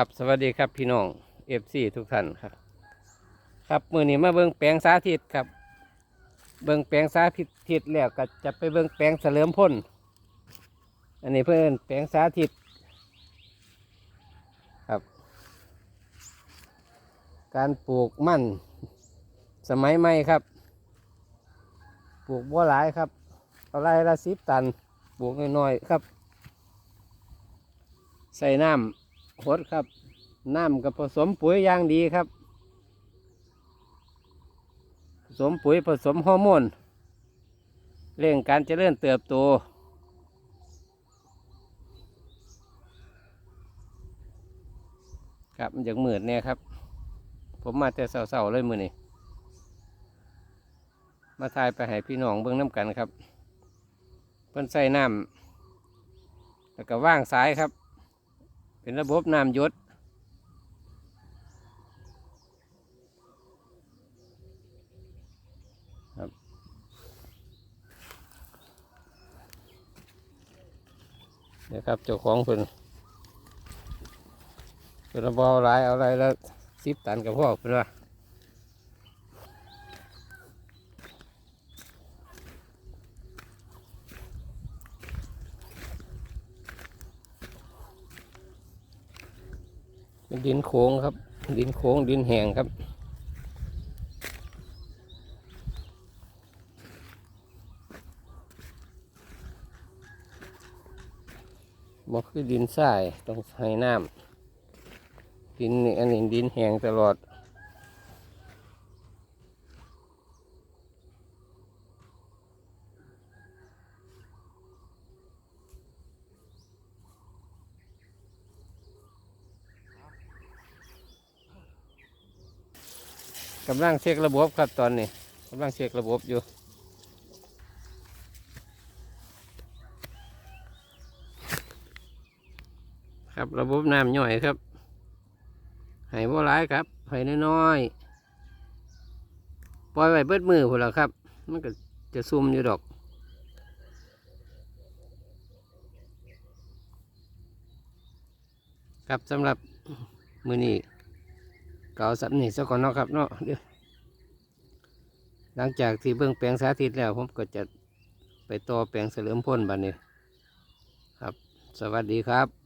ครับสวัสดีครับพี่น้องเอฟซีทุกท่านครับ ครับมือนี้มาเบิ่งแปลงสาธิตครับ เบิ่งแปลงสาธิตทิศแล้วก็จะไปเบิ่งแปลงเสลิมพ่นอันนี้เพื่อนแปลงสาธิตครับ การปลูกมั่นสมัยใหม่ครับ ปลูกบัวหลายครับเอาไรละสิบตันปลูกน้อยๆครับ ใส่น้ำ หดครับ น้ำกับผสมปุ๋ยอย่างดีครับ ผสมปุ๋ยผสมฮอร์โมนเร่งการเจริญเติบโตครับมันจากมืดเนี่ยครับ ผมมาแต่เสาๆเลยมือนี่มาทายไปให้พี่น้องเบิ่งน้ำกันครับเพิ่นใส่น้ำแล้วก็ว่างสายครับ เป็นระบบน้ำยศครับเนี่ยครับเจ้าของเพิ่นเป็นบเอหลายเอาอะไรแล้วสิบตันกับพ่อเพิ่นว่า เป็นดินโค้งครับ ดินโค้งดินแห้งครับบอกคือดินทรายต้องใช้น้ำดินอันนี้ดินแห้งตลอด กำลังเช็คระบบครับตอนนี้กำลังเช็คระบบอยู่ ครับระบบน้ำย่อยครับให้บ่ร้ายครับให้น้อยๆปล่อยไว้เบิดมือพุ่นละครับ มันก็จะซุ่มอยู่ดอกครับสำหรับมือนี้ เก่าสับนี่สักก่อนเนาะครับเนาะเดี๋ยวหลังจากที่เบื้องแปลงสาธิตแล้วผมก็จะไปต่อแปลงเสริมพ่นบัดนี้ครับ สวัสดีครับ